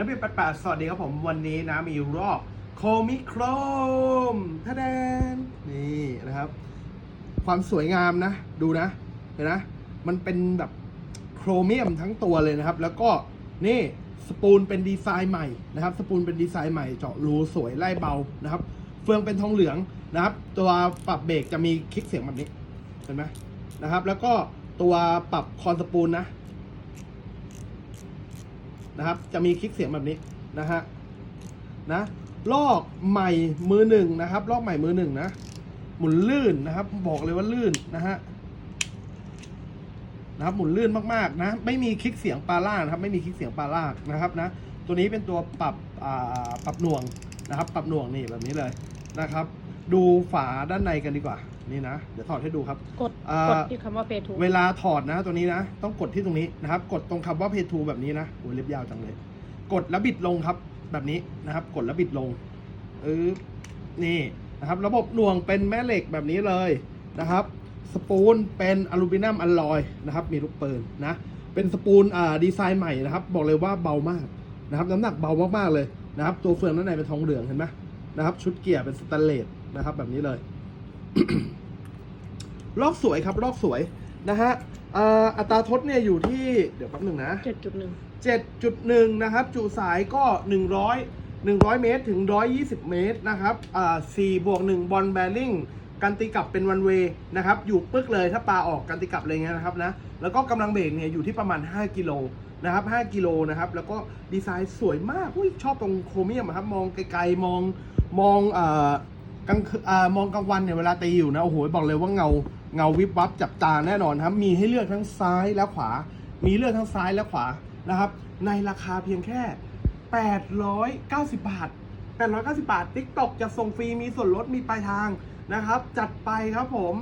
นักบินแปดสวัสดีครับผมวันนี้นะมีรอบโคมิโครมท่าแดนนี่นะครับ ความสวยงามนะ ดูนะเห็นนะมันเป็นแบบโครเมียมทั้งตัวเลยนะครับ แล้วก็นี่สปูลเป็นดีไซน์ใหม่นะครับ สปูลเป็นดีไซน์ใหม่เจาะรูสวยไล่เบานะครับ เฟืองเป็นทองเหลืองนะครับ ตัวปรับเบรกจะมีคลิกเสียงแบบนี้เห็นไหมนะครับ แล้วก็ตัวปรับคอนสปูลนะ นะครับ จะมีคลิกเสียงแบบนี้นะฮะนะลอกใหม่มือหนึ่งนะครับลอกใหม่มือหนึ่งนะ หมุนลื่นนะครับ บอกเลยว่าลื่นนะฮะนะครับหมุนลื่นมากๆนะ ไม่มีคลิกเสียงปลาล่านะครับไม่มีคลิกเสียงปลาล่านะครับนะตัวนี้เป็นตัวปรับอ่าปรับหน่วงนะครับ ปรับหน่วงนี่แบบนี้เลยนะครับ ดูฝาด้านในกันดีกว่า นี่นะ เดี๋ยวถอดให้ดูครับ กดอ่า กดที่คำว่า pay to เวลาถอดนะตัวนี้นะ ต้องกดที่ตรงนี้นะครับ กดตรงคำว่า pay to แบบนี้นะโอ้ยเล็บยาวจังเลย กดแล้วบิดลงครับ แบบนี้นะครับ กดแล้วบิดลงเออนี่นะครับ ระบบหน่วงเป็นแม่เหล็กแบบนี้เลยนะครับ สปูลเป็นอลูมิเนียมอลลอยนะครับ มีลูกปืนนะ เป็นสปูลอ่าดีไซน์ใหม่นะครับ บอกเลยว่าเบามากนะครับ น้ำหนักเบามากๆเลยนะครับ ตัวเฟืองด้านในเป็นทองเหลืองเห็นไหมนะครับ ชุดเกียร์เป็นสแตนเลสนะครับ แบบนี้เลย ลอกสวยครับลอกสวยนะฮะเอ่ออัตราทดเนี่ยอยู่ที่เดี๋ยวแป๊บหนึ่งนะ7.1 7.1 นะครับ จุสายก็ 100 100 เมตร ถึง 120 เมตรนะครับอ่า4บวก1บอลแบริ่งกันตีกลับเป็นวันเวนะครับ อยู่ปึ๊กเลยถ้าปลาออกกันตีกลับเลยเงี้ยนะครับนะ แล้วก็กำลังเบรกเนี่ยอยู่ที่ประมาณ 5 กิโลนะครับ 5 กิโลนะครับ แล้วก็ดีไซน์สวยมากอุ้ยชอบตรงโครเมียมอะครับ มองไกลๆ มอง มองเอ่อกลางคืนอ่ามองกลางวันเนี่ยเวลาตีอยู่นะ โอ้โห บอกเลยว่าเงา เงาวิบวับจับตาแน่นอนครับ มีให้เลือกทั้งซ้ายและขวา มีเลือกทั้งซ้ายและขวานะครับ ในราคาเพียงแค่ 890 บาท 890 บาท TikTok จะส่งฟรีมีส่วนลดมีปลายทางนะครับ จัดไปครับผม